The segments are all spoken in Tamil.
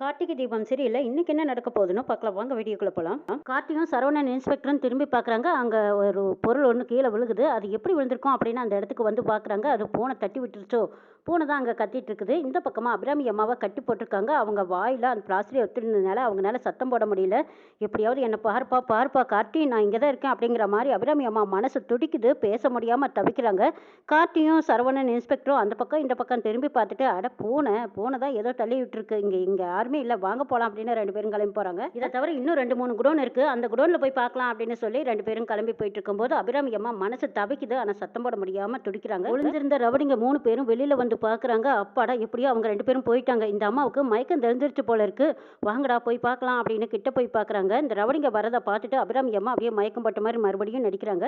கார்த்திகை தீபம் சரியில்லை. இன்னைக்கு என்ன நடக்க போகுதுன்னு பார்க்கலாம். வாங்க வீடியோக்குள்ள போகலாம் கார்த்திகும் சரவணன் இன்ஸ்பெக்டரும் திரும்பி பார்க்குறாங்க. அங்கே ஒரு பொருள் ஒன்று கீழே விழுகுது. அது எப்படி விழுந்திருக்கும் அப்படின்னு அந்த இடத்துக்கு வந்து பார்க்குறாங்க. அது பூனை தட்டி விட்டுருச்சோ? பூனை தான் அங்கே கத்திட்டு இருக்குது. இந்த பக்கமாக அபிராமி அம்மாவை கட்டி போட்டிருக்காங்க. அவங்க வாயில் அந்த பிளாஸ்டரை எடுத்துருந்ததுனால அவங்களால சத்தம் போட முடியல. எப்படியாவது என்னை பார்ப்பா பார்ப்பா கார்த்தி நான் இங்கே தான் இருக்கேன் அப்படிங்கிற மாதிரி அபிராமி அம்மா மனசு துடிக்குது. பேச முடியாமல் தவிக்கிறாங்க. கார்த்தியும் சரவணன் இன்ஸ்பெக்டரும் அந்த பக்கம் இந்த பக்கம் திரும்பி பார்த்துட்டு அட பூனை பூனை தான் ஏதோ தள்ளி விட்டுருக்கு. இங்கே இங்கே யாருமே இல்லை வாங்க போகலாம் அப்படின்னு ரெண்டு பேரும் கிளம்பி போகிறாங்க இதை தவிர இன்னும் ரெண்டு மூணு குடோன் இருக்குது அந்த குடோனில் போய் பார்க்கலாம் அப்படின்னு சொல்லி ரெண்டு பேரும் கிளம்பி போயிட்டு இருக்கும்போது அபிராமி அம்மா மனசு தவிக்குது. ஆனால் சத்தம் போட முடியாமல் துடிக்கிறாங்க. ஒளிஞ்சிருந்த ரவடிங்க மூணு பேரும் வெளியில் வந்து பார்க்குறாங்க. அப்பாடா எப்படியோ அவங்க ரெண்டு பேரும் போயிட்டாங்க. இந்த அம்மாவுக்கு மயக்கம் தெரிஞ்சிருச்சு போல இருக்கு. வாங்கடா போய் பார்க்கலாம் அப்படின்னு கிட்ட போய் பார்க்குறாங்க. இந்த ரவடிங்க வரதை பார்த்துட்டு அபிராமி அம்மா அப்படியே மயக்கம் பட்ட மாதிரி மறுபடியும் நடிக்கிறாங்க.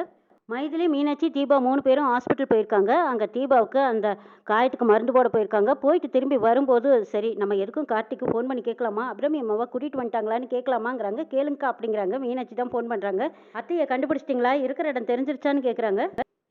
மைதிலி மீனாட்சி தீபா மூணு பேரும் ஹாஸ்பிட்டல் போயிருக்காங்க. அங்கே தீபாவுக்கு அந்த காயத்துக்கு மருந்து போட போயிருக்காங்க. போயிட்டு திரும்பி வரும்போது சரி நம்ம எதுக்கும் கார்த்திக்கு ஃபோன் பண்ணி கேட்கலாமா? அபிராமி அம்மாவை கூட்டிகிட்டு வந்துட்டாங்களான்னு கேட்கலாமாங்கிறாங்க. கேளுங்கக்கா அப்படிங்கிறாங்க. மீனாட்சி தான் ஃபோன் பண்ணுறாங்க அத்தையை கண்டுபிடிச்சிட்டிங்களா? இருக்கிற இடம் தெரிஞ்சிருச்சான்னு கேட்குறாங்க.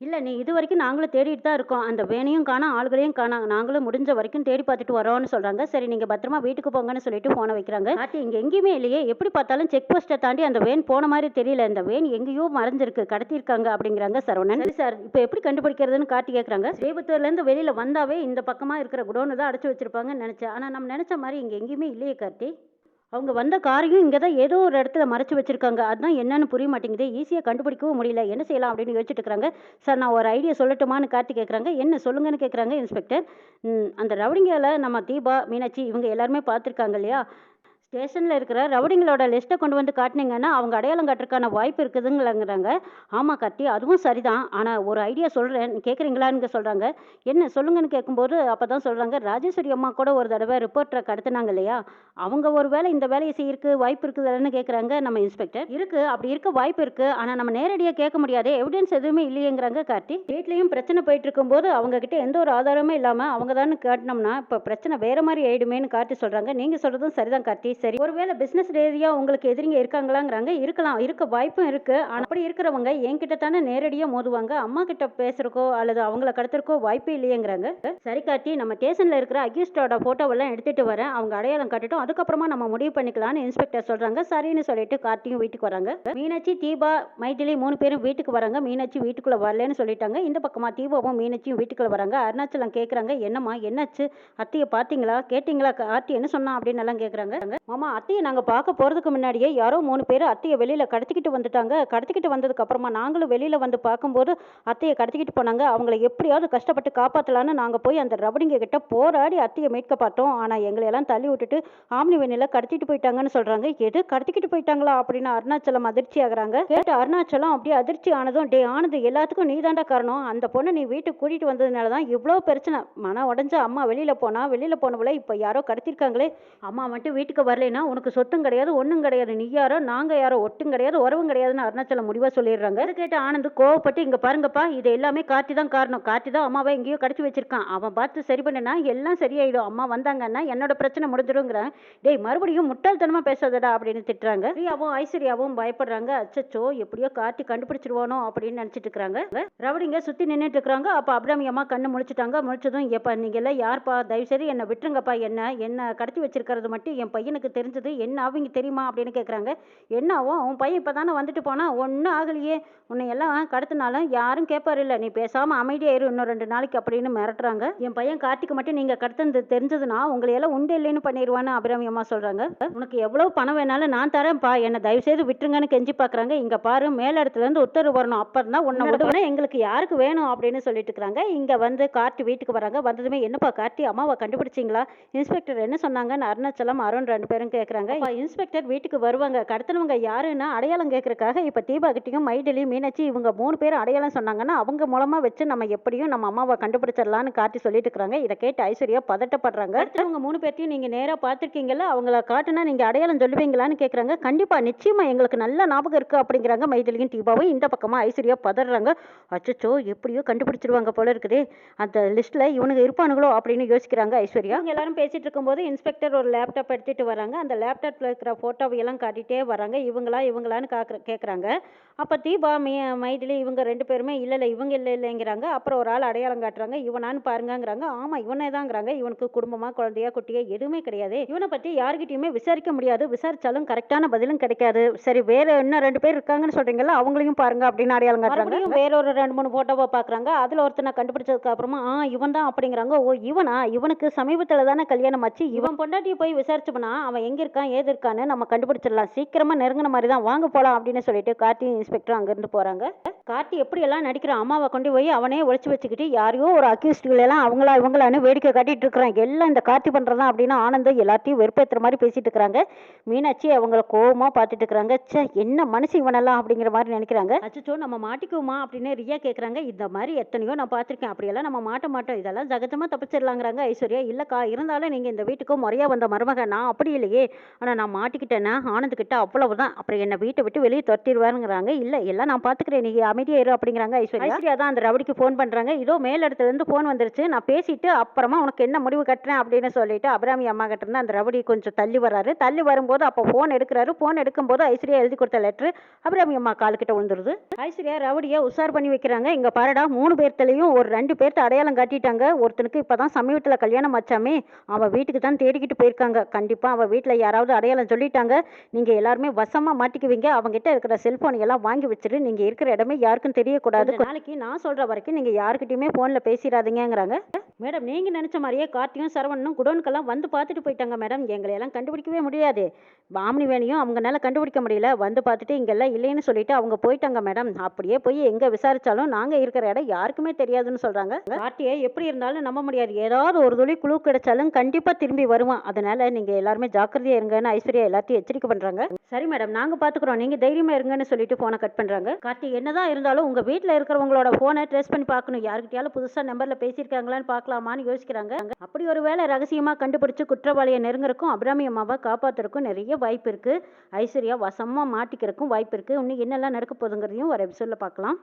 இல்லை நீ இது வரைக்கும் நாங்களும் தேடிட்டு தான் இருக்கோம். அந்த வேனையும் காணோம் ஆளுகளையும் காணோம். நாங்களும் முடிஞ்ச வரைக்கும் தேடி பார்த்துட்டு வரோம்னு சொல்கிறாங்க சரி நீங்கள் பத்திரமா வீட்டுக்கு போங்கன்னு சொல்லிட்டு ஃபோனை வைக்கிறாங்க. காட்டி இங்கே எங்கேயுமே இல்லையே. எப்படி பார்த்தாலும் செக் போஸ்ட்டை தாண்டி அந்த வேன் போன மாதிரி தெரியல. இந்த வேன் எங்கேயோ மறைஞ்சிருக்கு கடத்தியிருக்காங்க அப்படிங்கிறாங்க சரவணன். சரி சார் இப்போ எப்படி கண்டுபிடிக்கிறதுன்னு காட்டி கேட்குறாங்க ஸ்ரீபுத்தூர்லேருந்து வெளியில் வந்தாவே இந்த பக்கமாக இருக்கிற குடோனு தான் அடைச்சி வச்சிருப்பாங்கன்னு நினச்சேன். ஆனால் நம்ம நினச்ச மாதிரி இங்கே எங்கேயுமே இல்லையே கார்த்தி. அவங்க வந்த காரையும் இங்கே தான் ஏதோ ஒரு இடத்துல மறைச்சு வச்சிருக்காங்க. அதுதான் என்னன்னு புரிய மாட்டேங்குது. ஈஸியாக கண்டுபிடிக்கவும் முடியல. என்ன செய்யலாம் அப்படின்னு யோசிச்சுட்டு இருக்கிறாங்க. சார் நான் ஒரு ஐடியா சொல்லட்டுமான்னு கார்த்தி கேட்குறாங்க என்ன சொல்லுங்கன்னு கேட்குறாங்க இன்ஸ்பெக்டர் அந்த ரவுடிங்களை நம்ம தீபா மீனாட்சி இவங்க எல்லாருமே பார்த்துருக்காங்க இல்லையா? ஸ்டேஷனில் இருக்கிற ரவுடிங்களோட லிஸ்ட்டை கொண்டு வந்து காட்டினீங்கன்னா அவங்க அடையாளம் காட்டுறதுக்கான வாய்ப்பு இருக்குதுங்களாங்கிறாங்க. ஆமாம் கார்த்தி அதுவும் சரிதான். ஆனால் ஒரு ஐடியா சொல்கிறேன் கேட்குறீங்களான்னு சொல்கிறாங்க என்ன சொல்லுங்கன்னு கேட்கும்போது அப்போ தான் சொல்கிறாங்க ராஜேஸ்வரி அம்மா கூட ஒரு தடவை ரிப்போர்ட்டரை கடத்தினாங்க இல்லையா? அவங்க ஒரு வேலை இந்த வேலையை செய்யறதுக்கு வாய்ப்பு இருக்குதுன்னு கேட்குறாங்க நம்ம இன்ஸ்பெக்டர் இருக்குது அப்படி இருக்க வாய்ப்பு இருக்குது ஆனால் நம்ம நேரடியாக கேட்க முடியாது எவிடன்ஸ் எதுவுமே இல்லையேங்கிறாங்க கார்த்தி. வீட்லேயும் பிரச்சனை போயிட்டு இருக்கும்போது அவங்கக்கிட்ட எந்த ஒரு ஆதாரமும் இல்லாமல் அவங்க தான் காட்டினோம்னா இப்போ பிரச்சனை வேறு மாதிரி ஆயிடுமேன்னு கார்த்தி சொல்கிறாங்க நீங்கள் சொல்கிறதும் சரிதான் கார்த்தி. சரி ஒருவேளை பிஸ்னஸ் ரீதியா உங்களுக்கு எதிரிங்க இருக்காங்களாங்கிறாங்க இருக்கலாம். இருக்க வாய்ப்பும் இருக்குது அப்படி இருக்கிறவங்க என்கிட்ட தானே நேரடியாக மோதுவாங்க. அம்மா கிட்ட பேசுறக்கோ அல்லது அவங்கள கடத்துறக்கோ வாய்ப்பே இல்லையேங்கிறாங்க. சரி காட்டி நம்ம ஸ்டேஷனில் இருக்கிற அக்யூஸ்டோட ஃபோட்டோவெல்லாம் எடுத்துகிட்டு வரேன். அவங்க அடையாளம் காட்டட்டும். அதுக்கப்புறமா நம்ம முடிவு பண்ணிக்கலாம்னு இன்ஸ்பெக்டர் சொல்கிறாங்க சரின்னு சொல்லிட்டு கார்த்தியும் வீட்டுக்கு வராங்க. மீனாட்சி தீபா மைதிலி மூணு பேரும் வீட்டுக்கு வராங்க. மீனாட்சி வீட்டுக்குள்ளே வரலன்னு சொல்லிட்டாங்க. இந்த பக்கமாக தீபாவும் மீனாட்சியும் வீட்டுக்குள்ளே வராங்க. அருணாச்சலம் கேட்குறாங்க என்னம்மா என்னாச்சு? அத்தையை பார்த்தீங்களா கேட்டிங்களா? கார்த்தி என்ன சொன்னா அப்படின்னு எல்லாம் கேட்குறாங்க மாமா அத்தையை நாங்கள் பார்க்க போகிறதுக்கு முன்னாடியே யாரோ மூணு பேர் அத்தையை வெளியில் கடத்திக்கிட்டு வந்துட்டாங்க. கடத்திக்கிட்டு வந்ததுக்கப்புறமா நாங்களும் வெளியில் வந்து பார்க்கும்போது அத்தையை கடத்திக்கிட்டு போனாங்க. அவங்கள எப்படியாவது கஷ்டப்பட்டு காப்பாற்றலான்னு நாங்கள் போய் அந்த ரபடிங்க கிட்ட போராடி அத்தையை மீட்க பார்த்தோம். ஆனால் எங்களை எல்லாம் தள்ளி விட்டுட்டு ஆம்னி வெண்ணில கடத்திட்டு போயிட்டாங்கன்னு சொல்கிறாங்க எது? கடத்திக்கிட்டு போயிட்டாங்களா அப்படின்னு அருணாச்சலம் அதிர்ச்சி ஆகிறாங்க. கேட்டு அருணாச்சலம் அப்படியே அதிர்ச்சி ஆனதும் டே ஆனது எல்லாத்துக்கும் நீ காரணம். அந்த பொண்ணை நீ வீட்டுக்கு கூட்டிகிட்டு வந்ததுனால தான் இவ்வளோ பிரச்சனை. மன உடஞ்ச அம்மா வெளியில் போனா வெளியில் போனவளை இப்போ யாரோ கடத்திருக்காங்களே. அம்மா மட்டும் வீட்டுக்கு வரலைன்னா உனக்கு சொத்தும் கிடையாது ஒன்றும் கிடையாது. நீ யாரோ நாங்கள் யாரோ ஒட்டும் கிடையாது உறவும் கிடையாதுன்னு அருணாச்சலம் முடிவாக சொல்லிடுறாங்க. அதை கேட்டு ஆனந்த் கோவப்பட்டு இங்கே பாருங்கப்பா இது எல்லாமே கார்த்தி தான் காரணம். கார்த்தி தான் அம்மாவை எங்கேயோ கடிச்சு வச்சிருக்கான். அவன் பார்த்து சரி பண்ணினா எல்லாம் சரியாயிடும். அம்மா வந்தாங்கன்னா என்னோட பிரச்சனை முடிஞ்சிடுங்கிறேன் டேய் மறுபடியும் முட்டாள்தனமாக பேசாதடா அப்படின்னு திட்டுறாங்க. பிரியாவும் ஐஸ்வர்யாவும் பயப்படுறாங்க. அச்சச்சோ எப்படியோ கார்த்தி கண்டுபிடிச்சிருவானோ அப்படின்னு நினச்சிட்டு இருக்கிறாங்க ரவுடிங்க சுற்றி நின்றுட்டு இருக்காங்க. அப்போ அபிராமி அம்மா கண்ணு முழிச்சிட்டாங்க. முடிச்சதும் எப்போ நீங்கள் எல்லாம் யார்ப்பா? தயவுசெய்து என்னை விட்டுருங்கப்பா. என்ன என்ன கடத்தி வச்சிருக்கிறது மட்டும் என் பையனுக்கு தெரிஞ்சது என்ன அவங்க தெரியுமா? அப்படின்னு கேக்குறாங்க. என்ன ஆகும் உன் பையன் இப்பதானே வந்துட்டு போனா ஒன்றும் ஆகலையே. உன்னை எல்லாம் கடத்தினாலும் யாரும் கேட்பாரு இல்ல நீ பேசாம அமைதியா இரு இன்னும் ரெண்டு நாளைக்கு அப்படின்னு மிரட்டுறாங்க. என் பையன் கார்த்திக்கு மட்டும் நீங்க கடத்தது தெரிஞ்சதுன்னா உங்களை எல்லாம் உண்டு இல்லைன்னு பண்ணிடுவான்னு அபிராமி அம்மா சொல்றாங்க. உனக்கு எவ்வளவு பணம் வேணாலும் நான் தரேன்ப்பா. என்னை தயவு செய்து விட்டுருங்கன்னு கெஞ்சி பாக்குறாங்க. இங்க பாரு மேல இடத்துல இருந்து உத்தரவு வரணும். அப்புறம் தான் உன்னை விடுவேன்? எங்களுக்கு யாருக்கு வேணும்? அப்படின்னு சொல்லிட்டு இருக்காங்க இங்க வந்து கார்த்தி வீட்டுக்கு வராங்க. வந்ததுமே என்னப்பா கார்த்தி அம்மாவை கண்டுபிடிச்சிங்களா? இன்ஸ்பெக்டர் என்ன சொன்னாங்கன்னு அருணாச்சலம் அருண் ரெண்டு பேரும் கேட்குறாங்க இன்ஸ்பெக்டர் வீட்டுக்கு வருவாங்க. கடத்தினவங்க யாருன்னு அடையாளம் கேட்கறக்காக இப்போ தீபா கிட்டையும் மைடிலி மீனாட்சி இவங்க மூணு பேரும் அடையாளம் சொன்னாங்கன்னா அவங்க மூலமா வச்சு நம்ம எப்படியும் நம்ம அம்மாவை கண்டுபிடிச்சிடலான்னு காட்டி சொல்லிட்டு இருக்கிறாங்க. இதை கேட்டு ஐஸ்வர்யா பதட்டப்படுறாங்க. அடுத்தவங்க மூணு பேர்த்தையும் நீங்க நேராக பார்த்துருக்கீங்கல்ல அவங்கள காட்டுனா நீங்க அடையாளம் சொல்லுவீங்களான்னு கேட்குறாங்க கண்டிப்பா நிச்சயமா எங்களுக்கு நல்ல ஞாபகம் இருக்கு அப்படிங்கிறாங்க மைதிலியும் தீபாவும். இந்த பக்கமா ஐஸ்வர்யா பதறாங்க. அச்சச்சோ எப்படியோ கண்டுபிடிச்சிருவாங்க போல இருக்குது. அந்த லிஸ்ட்ல இவனுங்க இருப்பானுங்களோ அப்படின்னு யோசிக்கிறாங்க ஐஸ்வர்யா. எல்லாரும் பேசிட்டு இருக்கும்போது இன்ஸ்பெக்டர் ஒரு லேப்டாப் எடுத்துட்டு வராங்க. வராங்க. அந்த லேப்டாப்பில் இருக்கிற ஃபோட்டோவை எல்லாம் காட்டிகிட்டே வராங்க. இவங்களா இவங்களான்னு காக்கிற கேட்குறாங்க அப்போ தீபா மை மைதிலி இவங்க ரெண்டு பேருமே இல்லை இல்லை இவங்க இல்லை இல்லைங்கிறாங்க. அப்புறம் ஒரு ஆள் அடையாளம் காட்டுறாங்க. இவனான்னு பாருங்கங்கிறாங்க. ஆமாம் இவனே தாங்கிறாங்க இவனுக்கு குடும்பமா குழந்தையா குட்டியா எதுவுமே கிடையாது. இவனை பற்றி யார்கிட்டயுமே விசாரிக்க முடியாது. விசாரிச்சாலும் கரெக்டான பதிலும் கிடைக்காது. சரி வேற இன்னும் ரெண்டு பேர் இருக்காங்கன்னு சொல்றீங்களா அவங்களையும் பாருங்க அப்படின்னு அடையாளம் காட்டுறாங்க. வேற ஒரு ரெண்டு மூணு போட்டோவை பார்க்குறாங்க அதில் ஒருத்தனை கண்டுபிடிச்சதுக்கு அப்புறமா ஆ இவன் தான் அப்படிங்கிறாங்க. ஓ இவனா? இவனுக்கு சமீபத்தில் தானே கல்யாணம் ஆச்சு. இவன் பொண்டாட்டியை போய் விசாரிச்சோம்னா அவன் எங்கே இருக்கான் ஏது இருக்கான்னு நம்ம கண்டுபிடிச்சிடலாம். சீக்கிரமாக நெருங்கின மாதிரி தான் வாங்க போகலாம் அப்படின்னு சொல்லிட்டு கார்த்தி இன்ஸ்பெக்டர் அங்கேருந்து போகிறாங்க கார்த்தி எப்படி எல்லாம் நடிக்கிறான் அம்மாவை கொண்டு போய் அவனே ஒழிச்சு வச்சுக்கிட்டு யாரையோ ஒரு அக்யூஸ்டுகளெல்லாம் அவங்களா இவங்களான்னு வேடிக்கை காட்டிட்டு இருக்கிறாங்க எல்லாம் இந்த கார்த்தி பண்ணுறதான் அப்படின்னு ஆனந்தம் எல்லாத்தையும் வெறுப்பேற்றுற மாதிரி பேசிட்டு இருக்கிறாங்க. மீனாட்சி அவங்கள கோபமாக பார்த்துட்டு இருக்கிறாங்க. சே என்ன மனுஷன் இவனெல்லாம் அப்படிங்கிற மாதிரி நினைக்கிறாங்க. அச்சோ நம்ம மாட்டிக்குவோமா அப்படின்னு ரியா கேட்குறாங்க இந்த மாதிரி எத்தனையோ நான் பார்த்துருக்கேன். அப்படியெல்லாம் நம்ம மாட்ட மாட்டோம். இதெல்லாம் சகஜமாக தப்பிச்சிடலாங்கிறாங்க ஐஸ்வர்யா. இல்லைக்கா இருந்தாலும் நீங்கள் இந்த வீட்டுக்கு முறையாக வந்த மருமக நான் அப்படி இல்லையே. ஆனால் நான் மாட்டிக்கிட்டேன்னா ஆனந்துக்கிட்ட அவ்வளவுதான். அப்புறம் என்னை வீட்டை விட்டு வெளியே துரத்திடுவாருங்கிறாங்க. இல்லை எல்லாம் நான் பார்த்துக்கிறேன். நீங்கள் அமைதியாக இரு அப்படிங்கிறாங்க ஐஸ்வர்யா. ஐஸ்வர்யா தான் அந்த ரவுடிக்கு ஃபோன் பண்ணுறாங்க இதோ மேல் இடத்துலேருந்து ஃபோன் வந்துருச்சு. நான் பேசிட்டு அப்புறமா உனக்கு என்ன முடிவு கட்டுறேன் அப்படின்னு சொல்லிட்டு அபிராமி அம்மா கிட்ட இருந்து அந்த ரவுடி கொஞ்சம் தள்ளி வராரு தள்ளி வரும்போது அப்போ ஃபோன் எடுக்கிறாரு. ஃபோன் எடுக்கும்போது ஐஸ்வர்யா எழுதி கொடுத்த லெட்ரு அபிராமி அம்மா கால்கிட்ட விழுந்துருது. ஐஸ்வர்யா ரவுடியை உஷார் பண்ணி வைக்கிறாங்க. இங்க பாருடா மூணு பேர்த்துலையும் ஒரு ரெண்டு பேர்த்த அடையாளம் காட்டிட்டாங்க. ஒருத்தனுக்கு இப்பதான் சமீபத்தில் கல்யாணம் ஆச்சாமே. அவள் வீட்டுக்கு தான் தேடிக்கிட்டு போயிருக்காங்க. கண்டிப்பா அவள் வீட்டில் யாராவது அடையாளம் சொல்லிட்டாங்க. நீங்க எல்லாருமே வசமா மாட்டிக்குவீங்க. அவங்ககிட்ட இருக்கிற செல்போன் எல்லாம் வாங்கி வச்சுட்டு நீங்க இருக்கிற இடமே யாருக்கும் தெரியக்கூடாது. நாளைக்கு நான் சொல்ற வரைக்கும் நீங்க யாருக்கிட்டயுமே போன்ல பேசிடாதீங்கிறாங்க மேடம் நீங்க நினைச்ச மாதிரியே கார்த்தியும் சரவணனும் குடோனுக்கெல்லாம் வந்து பார்த்துட்டு போயிட்டாங்க மேடம். எங்களை எல்லாம் கண்டுபிடிக்கவே முடியாது. பாமினி வேணியும் அவங்கனால கண்டுபிடிக்க முடியல. வந்து பார்த்துட்டு இங்கெல்லாம் இல்லைன்னு சொல்லிட்டு அவங்க போயிட்டாங்க மேடம். அப்படியே போய் எங்க விசாரிச்சாலும் நாங்க இருக்கிற இடம் யாருக்குமே தெரியாதுன்னு சொல்றாங்க. கார்த்தியை எப்படி இருந்தாலும் நம்ப முடியாது. ஏதாவது ஒரு துளி குழு கிடைச்சாலும் கண்டிப்பா திரும்பி வருவான். அதனால நீங்க எல்லாருமே ஜாக்கிரதையா இருங்கன்னு ஐஸ்வர்யா எல்லாத்தையும் எச்சரிக்கை பண்றாங்க. சரி மேடம் நாங்க பாத்துக்கிறோம். நீங்க தைரியமா இருங்கன்னு சொல்லிட்டு ஃபோனை கட் பண்றாங்க. கார்த்தி என்னதான் இருந்தாலும் உங்க வீட்ல இருக்கிறவங்களோட ஃபோனை ட்ரெஸ் பண்ணி பார்க்கணும். யாருக்கிட்டயாலும் புதுசா நம்பர்ல பேசியிருக்காங்களான்னு பார்க்கலாமான்னு யோசிக்கிறாங்க. அப்படி ஒரு வேளை ரகசியமா கண்டுபிடிச்சு குற்றவாளியை நெருங்குறக்கும் அபிராமி அம்மாவை காப்பாத்துறதுக்கும் நிறைய வாய்ப்பு இருக்கு. ஐஸ்வர்யா வசமா மாட்டிக்கிறக்கும் வாய்ப்பு இருக்கு. இன்னும் என்னெல்லாம் நடக்க போகுதுங்கிறதையும் ஒரு எபிசோடில் பார்க்கலாம்.